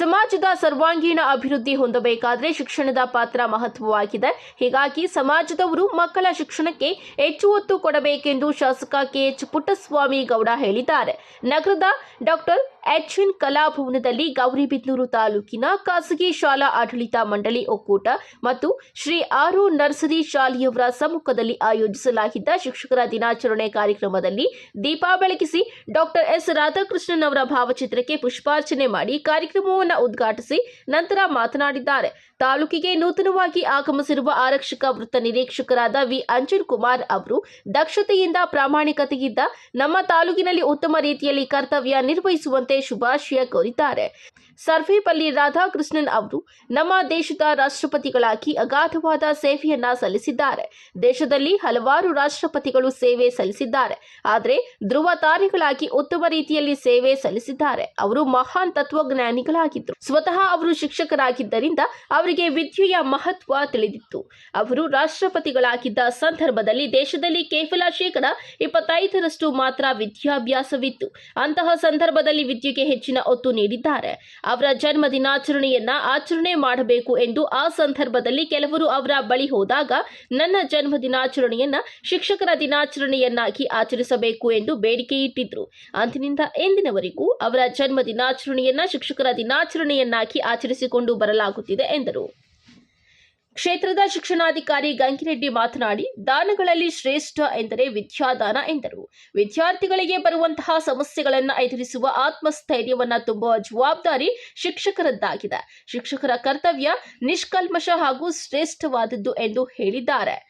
ಸಮಾಜದ ಸರ್ವಾಂಗೀಣ ಅಭಿವೃದ್ಧಿ ಹೊಂದಬೇಕಾದರೆ ಶಿಕ್ಷಣದ ಪಾತ್ರ ಮಹತ್ವವಾಗಿದೆ. ಹೀಗಾಗಿ ಸಮಾಜದವರು ಮಕ್ಕಳ ಶಿಕ್ಷಣಕ್ಕೆ ಹೆಚ್ಚು ಒತ್ತು ಕೊಡಬೇಕೆಂದು ಶಾಸಕ ಕೆಎಚ್ ಪುಟ್ಟಸ್ವಾಮಿ ಗೌಡ ಹೇಳಿದ್ದಾರೆ. ನಗರದ ಡಾಕ್ಟರ್ ಎಚ್ ಎನ್ ಕಲಾಭವನದಲ್ಲಿ ಗೌರಿಬಿದ್ನೂರು ತಾಲೂಕಿನ ಖಾಸಗಿ ಶಾಲಾ ಆಡಳಿತ ಮಂಡಳಿ ಒಕ್ಕೂಟ ಮತ್ತು ಶ್ರೀ ಆರು ನರ್ಸರಿ ಶಾಲೆಯವರ ಸಮ್ಮುಖದಲ್ಲಿ ಆಯೋಜಿಸಲಾಗಿದ್ದ ಶಿಕ್ಷಕರ ದಿನಾಚರಣೆ ಕಾರ್ಯಕ್ರಮದಲ್ಲಿ ದೀಪ ಬೆಳಗಿಸಿ ಡಾಕ್ಟರ್ ಎಸ್. ರಾಧಾಕೃಷ್ಣನ್ ಅವರ ಭಾವಚಿತ್ರಕ್ಕೆ ಪುಷ್ಪಾರ್ಚನೆ ಮಾಡಿ ಕಾರ್ಯಕ್ರಮವನ್ನು ಉದ್ಘಾಟಿಸಿ ನಂತರ ಮಾತನಾಡಿದ್ದಾರೆ. ತಾಲೂಕಿಗೆ ನೂತನವಾಗಿ ಆಗಮಿಸಿರುವ ಆರಕ್ಷಕ ವೃತ್ತ ನಿರೀಕ್ಷಕರಾದ ವಿ. ಅಂಜುನ್ ಕುಮಾರ್ ಅವರು ದಕ್ಷತೆಯಿಂದ ಪ್ರಾಮಾಣಿಕತೆಯಿಂದ ನಮ್ಮ ತಾಲೂಕಿನಲ್ಲಿ ಉತ್ತಮ ರೀತಿಯಲ್ಲಿ ಕರ್ತವ್ಯ ನಿರ್ವಹಿಸುವಂತೆ ಶುಭಾಶಯ ಕೋರಿದ್ದಾರೆ. ಸರ್ವೇಪಲ್ಲಿ ರಾಧಾಕೃಷ್ಣನ್ ಅವರು ನಮ್ಮ ದೇಶದ ರಾಷ್ಟ್ರಪತಿಗಳಾಗಿ ಅಗಾಧವಾದ ಸೇವೆಯನ್ನ ಸಲ್ಲಿಸಿದ್ದಾರೆ. ದೇಶದಲ್ಲಿ ಹಲವಾರು ರಾಷ್ಟ್ರಪತಿಗಳು ಸೇವೆ ಸಲ್ಲಿಸಿದ್ದಾರೆ. ಆದರೆ ಧ್ರುವ ತಾರಿಗಳಾಗಿ ಉತ್ತಮ ರೀತಿಯಲ್ಲಿ ಸೇವೆ ಸಲ್ಲಿಸಿದ್ದಾರೆ. ಅವರು ಮಹಾನ್ ತತ್ವಜ್ಞಾನಿಗಳಾಗಿದ್ದರು ಸ್ವತಃ ಅವರು ಶಿಕ್ಷಕರಾಗಿದ್ದರಿಂದ ಅವರಿಗೆ ವಿದ್ಯೆಯ ಮಹತ್ವ ತಿಳಿದಿತ್ತು. ಅವರು ರಾಷ್ಟ್ರಪತಿಗಳಾಗಿದ್ದ ಸಂದರ್ಭದಲ್ಲಿ ದೇಶದಲ್ಲಿ ಕೇವಲ ಶೇಕಡ ಇಪ್ಪತ್ತೈದರಷ್ಟು ಮಾತ್ರ ವಿದ್ಯಾಭ್ಯಾಸವಿತ್ತು. ಅಂತಹ ಸಂದರ್ಭದಲ್ಲಿ ವಿದ್ಯೆಗೆ ಹೆಚ್ಚಿನ ಒತ್ತು ನೀಡಿದ್ದಾರೆ. ಅವರ ಜನ್ಮ ದಿನಾಚರಣೆಯನ್ನ ಆಚರಣೆ ಮಾಡಬೇಕು ಎಂದು ಆ ಸಂದರ್ಭದಲ್ಲಿ ಕೆಲವರು ಅವರ ಬಳಿ ಹೋದಾಗ ನನ್ನ ಜನ್ಮ ದಿನಾಚರಣೆಯನ್ನ ಶಿಕ್ಷಕರ ದಿನಾಚರಣೆಯನ್ನಾಗಿ ಆಚರಿಸಬೇಕು ಎಂದು ಬೇಡಿಕೆ ಇಟ್ಟಿದ್ರು ಅಂದಿನಿಂದ ಎಂದಿನವರೆಗೂ ಅವರ ಜನ್ಮ ದಿನಾಚರಣೆಯನ್ನ ಶಿಕ್ಷಕರ ದಿನಾಚರಣೆಯನ್ನಾಗಿ ಆಚರಿಸಿಕೊಂಡು ಬರಲಾಗುತ್ತಿದೆ ಎಂದರು. ಕ್ಷೇತ್ರದ ಶಿಕ್ಷಣಾಧಿಕಾರಿ ಗಂಕಿರೆಡ್ಡಿ ಮಾತನಾಡಿ, ದಾನಗಳಲ್ಲಿ ಶ್ರೇಷ್ಠ ಎಂದರೆ ವಿದ್ಯಾದಾನ ಎಂದರು. ವಿದ್ಯಾರ್ಥಿಗಳಿಗೆ ಬರುವಂತಹ ಸಮಸ್ಯೆಗಳನ್ನು ಎದುರಿಸುವ ಆತ್ಮಸ್ಥೈರ್ಯವನ್ನು ತುಂಬುವ ಜವಾಬ್ದಾರಿ ಶಿಕ್ಷಕರದ್ದಾಗಿದೆ. ಶಿಕ್ಷಕರ ಕರ್ತವ್ಯ ನಿಷ್ಕಲ್ಮಶ ಹಾಗೂ ಶ್ರೇಷ್ಠವಾದದ್ದು ಎಂದು ಹೇಳಿದ್ದಾರೆ.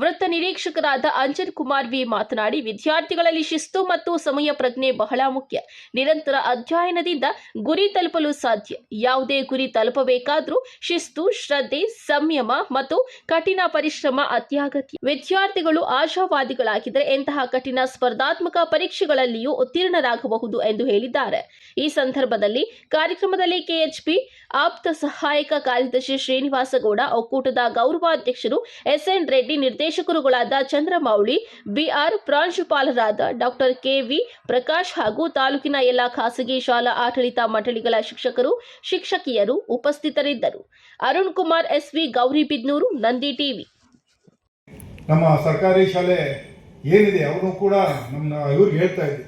ವೃತ್ತ ನಿರೀಕ್ಷಕರಾದ ಅಂಜನ್ ಕುಮಾರ್ ವಿ ಮಾತನಾಡಿ, ವಿದ್ಯಾರ್ಥಿಗಳಲ್ಲಿ ಶಿಸ್ತು ಮತ್ತು ಸಮಯ ಪ್ರಜ್ಞೆ ಬಹಳ ಮುಖ್ಯ. ನಿರಂತರ ಅಧ್ಯಯನದಿಂದ ಗುರಿ ತಲುಪಲು ಸಾಧ್ಯ. ಯಾವುದೇ ಗುರಿ ತಲುಪಬೇಕಾದ್ರೂ ಶಿಸ್ತು, ಶ್ರದ್ಧೆ, ಸಂಯಮ ಮತ್ತು ಕಠಿಣ ಪರಿಶ್ರಮ ಅತ್ಯಗತ್ಯ. ವಿದ್ಯಾರ್ಥಿಗಳು ಆಶಾವಾದಿಗಳಾಗಿದ್ದರೆ ಎಂತಹ ಕಠಿಣ ಸ್ಪರ್ಧಾತ್ಮಕ ಪರೀಕ್ಷೆಗಳಲ್ಲಿಯೂ ಉತ್ತೀರ್ಣರಾಗಬಹುದು ಎಂದು ಹೇಳಿದ್ದಾರೆ. ಈ ಸಂದರ್ಭದಲ್ಲಿ ಕಾರ್ಯಕ್ರಮದಲ್ಲಿ ಕೆಎಚ್ಪಿ ಆಪ್ತ ಸಹಾಯಕ ಕಾರ್ಯದರ್ಶಿ ಶ್ರೀನಿವಾಸಗೌಡ, ಒಕ್ಕೂಟದ ಗೌರವಾಧ್ಯಕ್ಷರು ಎಸ್ಎನ್ ರೆಡ್ಡಿ ನಿರ್ದೇಶಕರುಗಳಾದ ಚಂದ್ರಮೌಳಿ, ಬಿಆರ್ ಪ್ರಾಂಶುಪಾಲರಾದ ಡಾಕ್ಟರ್ ಕೆವಿ ಪ್ರಕಾಶ್ ಹಾಗೂ ತಾಲೂಕಿನ ಎಲ್ಲ ಖಾಸಗಿ ಶಾಲಾ ಆಡಳಿತ ಮಂಡಳಿಗಳ ಶಿಕ್ಷಕರು, ಶಿಕ್ಷಕಿಯರು ಉಪಸ್ಥಿತರಿದ್ದರು. Arun Kumar, SV Gauribidanur Nandi TV. ನಮ್ಮ ಸರ್ಕಾರಿ ಶಾಲೆ ಏನಿದೆ ಅವರು ಕೂಡ ನಮ್ಮ ಇವ್ರಿಗೆ ಹೇಳ್ತಾ ಇದ್ದೆ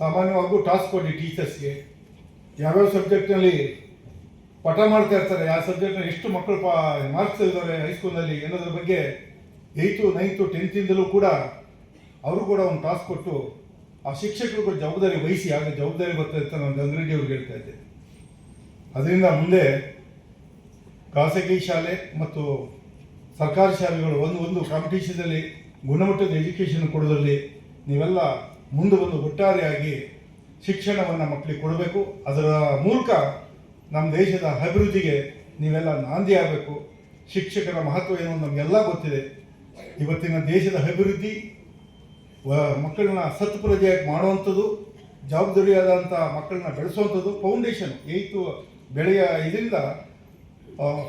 ಸಾಮಾನ್ಯವಾಗೂ ಟಾಸ್ಕ್ ಕೊಡಿ ಟೀಚರ್ಸ್ಗೆ ಯಾವ್ಯಾವ ಸಬ್ಜೆಕ್ಟ್ನಲ್ಲಿ ಪಾಠ ಮಾಡ್ತಾ ಇರ್ತಾರೆ ಯಾವ ಸಬ್ಜೆಕ್ಟ್ನಲ್ಲಿ ಎಷ್ಟು ಮಕ್ಕಳು ಪಾ ಮಾರ್ಕ್ಸ್ ಇದ್ದಾರೆ ಹೈಸ್ಕೂಲ್ನಲ್ಲಿ ಅನ್ನೋದ್ರ ಬಗ್ಗೆ ಏಯ್ತು ನೈನ್ತು ಟೆಂತಿಂದಲೂ ಕೂಡ ಅವರು ಕೂಡ ಒಂದು ಟಾಸ್ಕ್ ಕೊಟ್ಟು ಆ ಶಿಕ್ಷಕರು ಕೂಡ ಜವಾಬ್ದಾರಿ ವಹಿಸಿ, ಆಗ ಜವಾಬ್ದಾರಿ ಬರ್ತದೆ ಅಂತ ನಾನು ಗಂಗರೆಡ್ಡಿ ಅವ್ರಿಗೆ ಹೇಳ್ತಾ ಇದ್ದೆ. ಅದರಿಂದ ಮುಂದೆ ಖಾಸಗಿ ಶಾಲೆ ಮತ್ತು ಸರ್ಕಾರಿ ಶಾಲೆಗಳು ಒಂದು ಒಂದು ಕಾಂಪಿಟೇಷನಲ್ಲಿ ಗುಣಮಟ್ಟದ ಎಜುಕೇಷನ್ ಕೊಡೋದ್ರಲ್ಲಿ ನೀವೆಲ್ಲ ಮುಂದೆ ಬಂದು ಒಟ್ಟಾರೆಯಾಗಿ ಶಿಕ್ಷಣವನ್ನು ಮಕ್ಕಳಿಗೆ ಕೊಡಬೇಕು. ಅದರ ಮೂಲಕ ನಮ್ಮ ದೇಶದ ಅಭಿವೃದ್ಧಿಗೆ ನೀವೆಲ್ಲ ನಾಂದಿ ಆಗಬೇಕು. ಶಿಕ್ಷಕರ ಮಹತ್ವ ಏನು ನಮಗೆಲ್ಲ ಗೊತ್ತಿದೆ. ಇವತ್ತಿನ ದೇಶದ ಅಭಿವೃದ್ಧಿ ಮಕ್ಕಳನ್ನ ಸತ್ಪ್ರಜೆಯಾಗಿ ಮಾಡುವಂಥದ್ದು, ಜವಾಬ್ದಾರಿಯಾದಂಥ ಮಕ್ಕಳನ್ನ ಬೆಳೆಸುವಂಥದ್ದು ಫೌಂಡೇಶನ್ ಏಯ್ತು ಬೆಳೆಯ ಇದರಿಂದ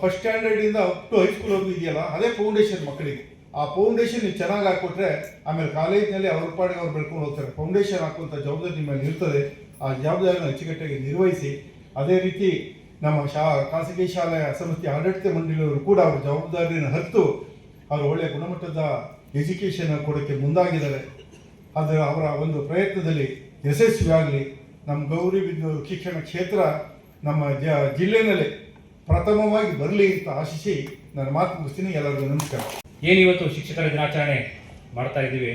ಫಸ್ಟ್ ಸ್ಟ್ಯಾಂಡರ್ಡಿಂದ ಅಪ್ ಟು ಹೈಸ್ಕೂಲ್ವರೆಗೂ ಇದೆಯಲ್ಲ, ಅದೇ ಫೌಂಡೇಶನ್ ಮಕ್ಕಳಿಗೆ. ಆ ಫೌಂಡೇಶನ್ ನೀವು ಚೆನ್ನಾಗಿ ಹಾಕ್ಕೊಟ್ರೆ, ಆಮೇಲೆ ಕಾಲೇಜ್ನಲ್ಲಿ ಅವ್ರ ಪಾಡಿಗೆ ಅವ್ರು ಬೆಳ್ಕೊಂಡು ಹೋಗ್ತಾರೆ. ಫೌಂಡೇಶನ್ ಹಾಕುವಂಥ ಜವಾಬ್ದಾರಿ ನಿಮ್ಮಲ್ಲಿ ಮೇಲೆ ಇರ್ತದೆ. ಆ ಜವಾಬ್ದಾರಿನ ಅಚ್ಚುಕಟ್ಟಾಗಿ ನಿರ್ವಹಿಸಿ, ಅದೇ ರೀತಿ ನಮ್ಮ ಶಾ, ಖಾಸಗಿ ಶಾಲೆಯ ಸಂಸ್ಥೆ ಆಡಳಿತ ಮಂಡಳಿಯವರು ಕೂಡ ಅವ್ರ ಜವಾಬ್ದಾರಿಯನ್ನು ಹೊತ್ತು ಅವರು ಒಳ್ಳೆಯ ಗುಣಮಟ್ಟದ ಎಜುಕೇಷನ್ ಕೊಡೋಕ್ಕೆ ಮುಂದಾಗಿದ್ದಾರೆ. ಅದರ ಅವರ ಒಂದು ಪ್ರಯತ್ನದಲ್ಲಿ ಯಶಸ್ವಿಯಾಗಲಿ ನಮ್ಮ ಗೌರಿಬಿದನೂರು ಶಿಕ್ಷಣ ಕ್ಷೇತ್ರ ನಮ್ಮ ಜ ಜಿಲ್ಲೆಯಲ್ಲೇ ಪ್ರಥಮವಾಗಿ ಬರಲಿ ಅಂತ ಆಶಿಸಿ ನಾನು ಮಾತು ಮುಗಿಸ್ತೀನಿ. ಎಲ್ಲರಿಗೂ ನಮಸ್ಕಾರ. ಏನಿವತ್ತು ಶಿಕ್ಷಕರ ದಿನಾಚರಣೆ ಮಾಡ್ತಾ ಇದ್ದೀವಿ?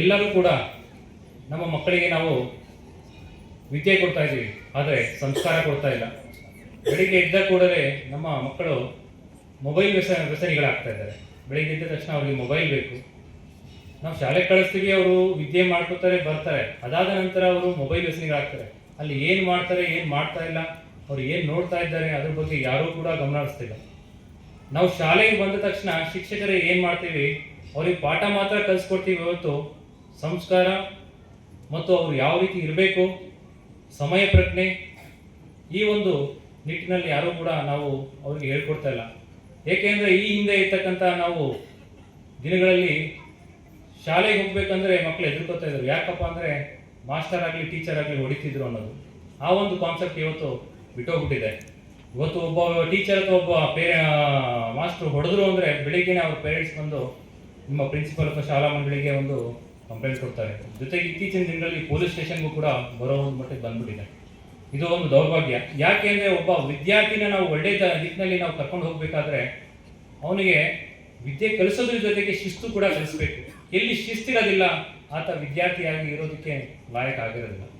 ಎಲ್ಲರೂ ಕೂಡ ನಮ್ಮ ಮಕ್ಕಳಿಗೆ ನಾವು ವಿದ್ಯೆ ಕೊಡ್ತಾ ಇದ್ದೀವಿ, ಆದರೆ ಸಂಸ್ಕಾರ ಕೊಡ್ತಾ ಇಲ್ಲ. ಬೆಳಿಗ್ಗೆ ಇದ್ದ ಕೂಡಲೇ ನಮ್ಮ ಮಕ್ಕಳು ಮೊಬೈಲ್ ವ್ಯಸ ವ್ಯಸನಿಗಳಾಗ್ತಾ ಇದ್ದಾರೆ. ಬೆಳಿಗ್ಗೆ ಎದ್ದ ತಕ್ಷಣ ಅವರಿಗೆ ಮೊಬೈಲ್ ಬೇಕು. ನಾವು ಶಾಲೆಗೆ ಕಳಿಸ್ತೀವಿ, ಅವರು ವಿದ್ಯೆ ಮಾಡ್ಕೋತಾರೆ, ಬರ್ತಾರೆ. ಅದಾದ ನಂತರ ಅವರು ಮೊಬೈಲ್ ವ್ಯಸನಿಗಳಾಗ್ತಾರೆ ಅಲ್ಲಿ ಏನು ಮಾಡ್ತಾರೆ, ಏನು ಮಾಡ್ತಾ ಇಲ್ಲ, ಅವ್ರು ಏನು ನೋಡ್ತಾ ಇದ್ದಾರೆ, ಅದ್ರ ಬಗ್ಗೆ ಯಾರೂ ಕೂಡ ಗಮನ ಹರಿಸ್ತಿಲ್ಲ. ನಾವು ಶಾಲೆಗೆ ಬಂದ ತಕ್ಷಣ ಶಿಕ್ಷಕರೇ ಏನು ಮಾಡ್ತೀವಿ, ಅವ್ರಿಗೆ ಪಾಠ ಮಾತ್ರ ಕಲಿಸ್ಕೊಡ್ತೀವಿ ಇವತ್ತು ಸಂಸ್ಕಾರ ಮತ್ತು ಅವರು ಯಾವ ರೀತಿ ಇರಬೇಕು, ಸಮಯ ಪ್ರಜ್ಞೆ ಈ ಒಂದು ನಿಟ್ಟಿನಲ್ಲಿ ಯಾರೂ ಕೂಡ ನಾವು ಅವ್ರಿಗೆ ಹೇಳ್ಕೊಡ್ತಾ ಇಲ್ಲ. ಏಕೆಂದರೆ ಈ ಹಿಂದೆ ಇರ್ತಕ್ಕಂಥ ನಾವು ದಿನಗಳಲ್ಲಿ ಶಾಲೆಗೆ ಹೋಗ್ಬೇಕಂದ್ರೆ ಮಕ್ಕಳು ಹೆದರ್ಕೋತಾ ಇದ್ರು. ಯಾಕಪ್ಪ ಅಂದರೆ ಮಾಸ್ಟರ್ ಆಗಲಿ, ಟೀಚರ್ ಆಗಲಿ ಹೊಡಿತಿದ್ರು ಅನ್ನೋದು. ಆ ಒಂದು ಕಾನ್ಸೆಪ್ಟ್ ಇವತ್ತು ಬಿಟ್ಟೋಗ್ಬಿಟ್ಟಿದೆ. ಇವತ್ತು ಒಬ್ಬ ಟೀಚರ್ ಅಥವಾ ಒಬ್ಬ ಪೇರೆ ಮಾಸ್ಟರ್ ಹೊಡೆದ್ರು ಅಂದರೆ ಬೆಳಿಗ್ಗೆನೇ ಅವ್ರ ಪೇರೆಂಟ್ಸ್ ಬಂದು ನಿಮ್ಮ ಪ್ರಿನ್ಸಿಪಲ್ ಅಥವಾ ಶಾಲಾ ಮಂಡಳಿಗೆ ಒಂದು ಕಂಪ್ಲೇಂಟ್ ಕೊಡ್ತಾರೆ. ಜೊತೆಗೆ ಇತ್ತೀಚಿನ ದಿನಗಳಲ್ಲಿ ಪೊಲೀಸ್ ಸ್ಟೇಷನ್ಗೂ ಕೂಡ ಬರೋ ಒಂದು ಮಟ್ಟಿಗೆ ಬಂದ್ಬಿಟ್ಟಿದೆ. ಇದು ಒಂದು ದೌರ್ಭಾಗ್ಯ. ಯಾಕೆ ಅಂದರೆ ಒಬ್ಬ ವಿದ್ಯಾರ್ಥಿನ ನಾವು ಒಳ್ಳೆಯ ದ- ದಿಕ್ಕಿನಲ್ಲಿ ನಾವು ಕರ್ಕೊಂಡು ಹೋಗಬೇಕಾದ್ರೆ ಅವನಿಗೆ ವಿದ್ಯೆ ಕಲಿಸೋದ್ರ ಜೊತೆಗೆ ಶಿಸ್ತು ಕೂಡ ಕಲಿಸ್ಬೇಕು. ಎಲ್ಲಿ ಶಿಸ್ತಿರೋದಿಲ್ಲ, ಆತ ವಿದ್ಯಾರ್ಥಿಯಾಗಿ ಇರೋದಕ್ಕೆ ಲಾಯಕ ಆಗಿರೋದಿಲ್ಲ